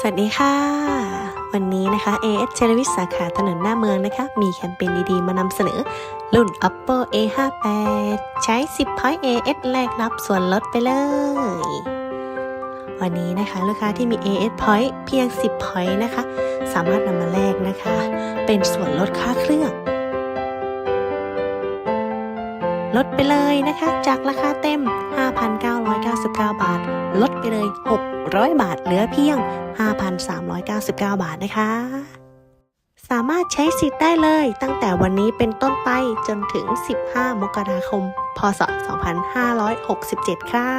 สวัสดีค่ะ วันนี้นะคะ AS เชลวิสสาขาถนนหน้าเมืองนะคะ มีแคมเปญดีๆ มานำเสนอ รุ่น Oppo A58 ใช้ 10 point AS แลกรับส่วนลดไปเลย วันนี้นะคะลูกค้าที่มี AS point เพียง 10 point นะคะ สามารถนำมาแลกนะคะ เป็นส่วนลดค่าเครื่อง ลดไปเลยนะคะ จากราคาเต็ม 5,999 บาท ลดไปเลย 600 บาท เหลือเพียง 5,399 บาทนะคะ สามารถใช้สิทธิ์ได้เลยตั้งแต่วันนี้เป็นต้นไปจนถึง 15 มกราคม พศ 2567 ค่ะ